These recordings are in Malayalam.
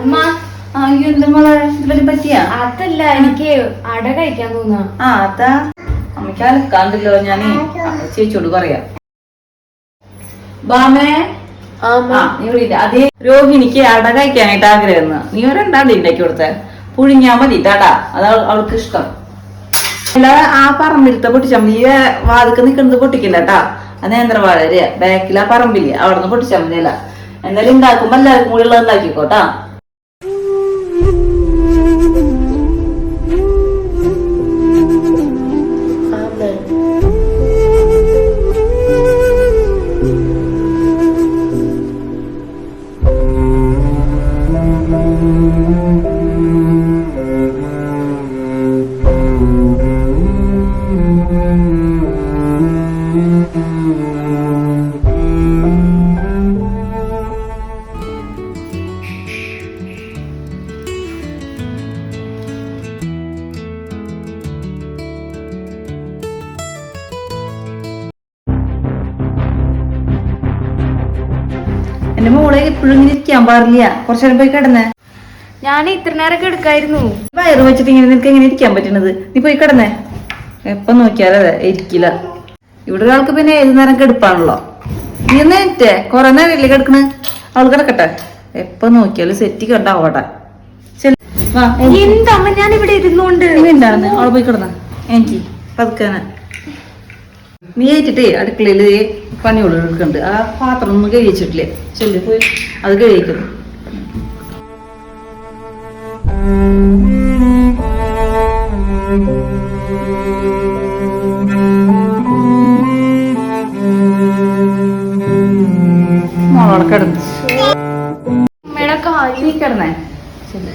അമ്മ ആ അയ്യോ എന്താ മോളെ? ഇതിലും പറ്റിയാ? അതല്ല എനിക്ക് അട കഴിക്കാൻ തോന്നാ. ആ അതാ. അമ്മയ്ക്ക് അലക്കാണ്ടല്ലോ ഞാൻ ചേച്ചിയോട് പറയാം. ബാമേ. അതേ രോഹിണിക്ക് അട കഴിക്കാനായിട്ട് ആഗ്രഹം നീ ഒരെണ്ടാണ്ട് ഉണ്ടാക്കി കൊടുത്ത? പുഴുങ്ങിയാ മതി തട അത് അവൾക്ക് ഇഷ്ടം. അല്ലാതെ ആ പറമ്പിലത്തെ പൊട്ടിച്ചാൽ മതി. ഈ വാതിക്ക് നിൽക്കുന്നത് പൊട്ടിക്കില്ല കേട്ടാ. അത് നേന്ത്രവാഴ ബാക്കിൽ ആ പറമ്പിൽ അവിടെ നിന്ന് പൊട്ടിച്ചാൽ മതിയല്ല. എന്തായാലും ഉണ്ടാക്കുമ്പോ എല്ലാവർക്കും കൂടി ഉള്ളത് ഉണ്ടാക്കിക്കോട്ടാ. എന്റെ മോളെ ഇപ്പോഴും ഇങ്ങനെ ഇരിക്കാൻ പാടില്ല. കുറച്ചു നേരം പോയി കിടന്നേ. ഞാൻ ഇത്ര നേരമൊക്കെ എടുക്കായിരുന്നു. വയറ് വെച്ചിട്ട് ഇങ്ങനെ നിനക്ക് എങ്ങനെ ഇരിക്കാൻ പറ്റണത്? നീ പോയി കിടന്നേ. എപ്പം നോക്കിയാലേ ഇരിക്കില്ല. ഇവിടെ ഒരാൾക്ക് പിന്നെ ഏത് നേരം കെടുപ്പാണല്ലോ. നീ നേറ്റേ കൊറേ ഇല്ലേ കിടക്കണ്. അവൾ കിടക്കട്ടെ. എപ്പൊ നോക്കിയാലും സെറ്റി കണ്ടാവട്ടെ എന്താ ഞാൻ ഇവിടെ ഇരുന്നോണ്ട്. അവളെ പോയി കിടന്ന. എനിക്ക് പതുക്കാന നീ ഏറ്റിട്ടേ അടുക്കളയിൽ പണിയോട് എടുക്കുന്നുണ്ട് ആ പാത്രം ഒന്നും കഴിച്ചിട്ടില്ലേ? ചെല്ലു പോയി. അത് കഴിക്കുന്നു ചെല്ലു.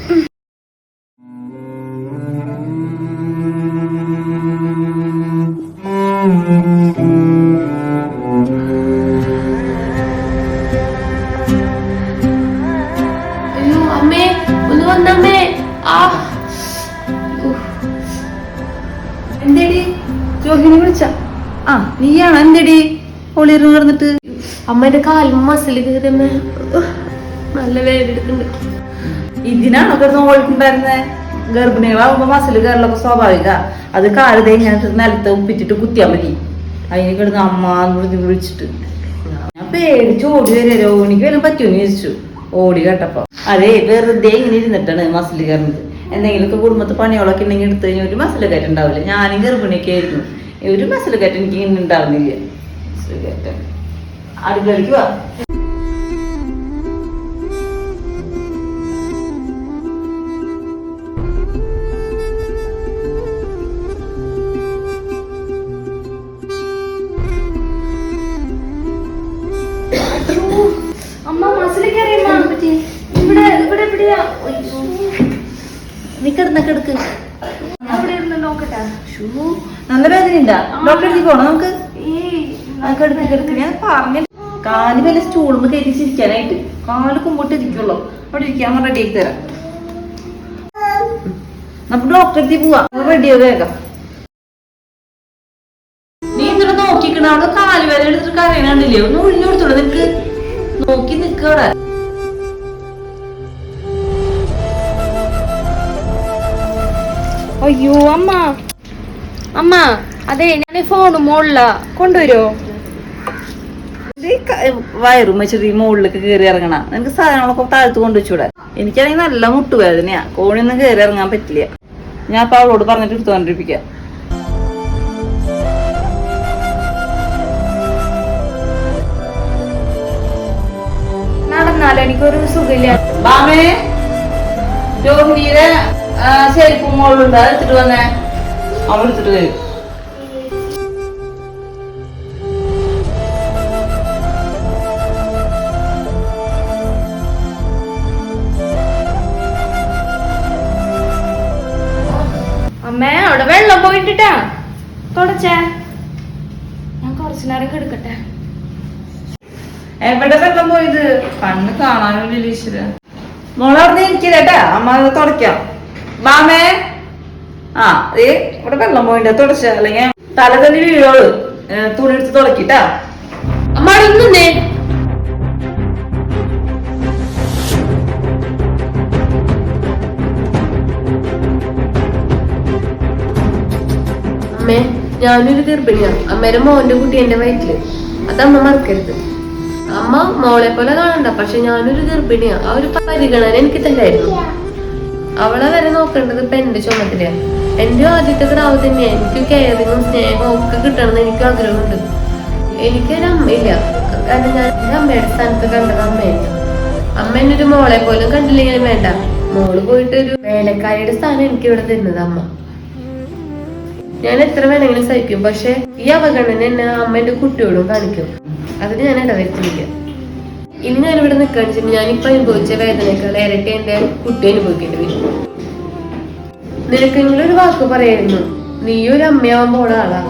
അമ്മേ ഒന്ന് വന്നമ്മേ. ആ. എന്തേടി? രോഹിണി വിളിച്ച? ആ നീയാണോ എന്തേടി? ഒളിയിരുന്നു കിടന്നിട്ട് അമ്മേന്റെ കാലും മസിൽ കയറിയമ്മേ നല്ല വേദന എടുക്കുന്നുണ്ട്. ഇതിനാണോ കിടന്ന് ഓടിക്കുണ്ടായിരുന്നെ ഗർഭിണികളാവുമ്പോ മസിൽ കയറലൊക്കെ സ്വാഭാവിക. അത് കാൽ തേങ്ങാട്ട് നിലത്ത് ഉപ്പിച്ചിട്ട് കുത്തിയാ മതി. അതിന് കിടന്ന് അമ്മ വിളിച്ച് വിളിച്ചിട്ട്. ഞാൻ പേടിച്ച് ഓടി വരെ രോഹിണിക്ക് വല്ലതും പറ്റുമെന്ന് ചോദിച്ചു. ഓടി കേട്ടപ്പോ. അതെ വെറുതെ ഇങ്ങനെ ഇരുന്നിട്ടാണ് മസിൽ കയറുന്നത്. എന്തെങ്കിലുമൊക്കെ കുടുംബത്തെ പണികളൊക്കെ ഉണ്ടെങ്കിൽ എടുത്തു കഴിഞ്ഞാൽ ഒരു മസിൽ കയറ്റം ഉണ്ടാവില്ല. ഞാനും ഗർഭിണിയൊക്കെ ആയിരുന്നു. ഒരു മസിൽ കയറ്റം എനിക്ക് ഇങ്ങനെ ഉണ്ടാവുന്നില്ല. അടുക്കളിക്ക് വാ. നോക്കട്ടെ ഷൂ, നല്ല വേദനയുണ്ടാ. ഡോക്ടർ അടുത്തേക്ക് പോണോ നമുക്ക്? കിടക്ക് കിടക്ക് ഞാൻ പറഞ്ഞു കാൽ വല്ല സ്റ്റൂളുമ്പ് കയറ്റിച്ചിരിക്കാനായിട്ട് കാൽ കുമ്പോട്ട് ഇരിക്കുള്ളൂ അവിടെ ഇരിക്കാൻ റെഡി ആക്കി തരാം. നമുക്ക് ഡോക്ടറെ അടുത്ത് പോവാ. റെഡി ആവുക വേഗം. നീ എന്തിനാ നോക്കിക്കണ. അവിടെ കാൽ വേദന എടുത്തിട്ട് കരയണില്ലേ ഒന്ന് ഒഴിഞ്ഞു കൊടുത്തോളൂ നിനക്ക്. നോക്കി നിക്കവിടെ അയ്യോ അമ്മ. അമ്മ അതെ ഞാൻ ഫോണ് മോളില. കൊണ്ടുവരുമോ വയറും വെച്ചിട്ട് ഈ മുകളിലേക്ക് കയറി ഇറങ്ങണ. നിനക്ക് സാധനങ്ങളൊക്കെ താഴത്ത് കൊണ്ടുവച്ചൂടെ എനിക്കാണെങ്കിൽ നല്ല മുട്ടുവേദനയാ. കോണിയൊന്നും കയറി ഇറങ്ങാൻ പറ്റില്ല. ഞാൻ അപ്പൊ അവളോട് പറഞ്ഞിട്ട് എടുത്തുകൊണ്ടിരിപ്പിക്കാം നടന്നാലോ എനിക്കൊരു സുഖമില്ല. ബാമേ ചെരുപ്പ് മുകളിലുണ്ട് അത് എടുത്തിട്ട് വന്നേ. അവൾ എടുത്തിട്ട് വരും. അമ്മേ അവിടെ വെള്ളം പോയിട്ടിട്ടാ. തുടച്ചേ. ഞാൻ കുറച്ചു നേരം കെടുക്കട്ടെ. എവിടെ വെള്ളം പോയത്? കണ്ണ് കാണാനില്ല ഈശ്വര. മോളെ അവിടെ ഇരിക്കില്ലേട്ടാ അമ്മ അത് തുടയ്ക്കാം. ആ ഏ ഇവിടെ വെള്ളം പോയിണ്ട്. തുടച്ച അല്ലെങ്കിൽ തല തന്നെ വീഴോൾ. തുണി എടുത്ത് തുടക്കിട്ടാ. അമ്മ ഇന്നേ അമ്മേ ഞാനൊരു ഗർഭിണിയാണ് അമ്മേരെ മോന്റെ കുട്ടി എന്റെ വയറ്റിൽ. അത് അമ്മ മറക്കരുത്. അമ്മ മോളെ പോലെ കാണണ്ട പക്ഷെ ഞാനൊരു ഗർഭിണിയാണ് ആ ഒരു പരിഗണന എനിക്ക് തന്നെയായിരുന്നു. അവളെ വരെ നോക്കേണ്ടത് ഇപ്പൊ എന്റെ ചുമതലയാണ് എന്റെ ആദ്യത്തെ ക്രാവ് തന്നെ എനിക്ക് കെയറിങ്ങും സ്നേഹവും ഒക്കെ കിട്ടണമെന്ന് എനിക്ക് ആഗ്രഹമുണ്ട്. എനിക്കൊരു അമ്മയില്ല. കാരണം ഞാൻ എന്റെ അമ്മയുടെ സ്ഥാനത്ത് കണ്ടത് അമ്മയല്ല അമ്മ എന്നൊരു മോളെ പോലും കണ്ടില്ലെങ്കിലും വേണ്ട. മോൾ പോയിട്ട് ഒരു വേലക്കാരിയുടെ സ്ഥാനം എനിക്ക് ഇവിടെ തരുന്നത് അമ്മ. ഞാൻ എത്ര വേണമെങ്കിലും സഹിക്കും. പക്ഷെ ഈ അവഗണന എന്നെ അമ്മ എന്റെ കുട്ടിയോടും കാണിക്കും. അതിന് ഞാൻ ഇടവരുത്തില്ല ഇനി ഞാൻ ഇവിടെ നിൽക്കുകയാണെന്ന് വെച്ചാൽ ഞാനിപ്പോ അനുഭവിച്ച വേദനയേക്കാൾ ഇരട്ടി എന്റെ കുട്ടി അനുഭവിക്കേണ്ടി വരും നിനക്കെങ്കിലും ഒരു വാക്ക് പറയായിരുന്നു. നീ ഒരു അമ്മയാവാൻ പോണ ആളാ.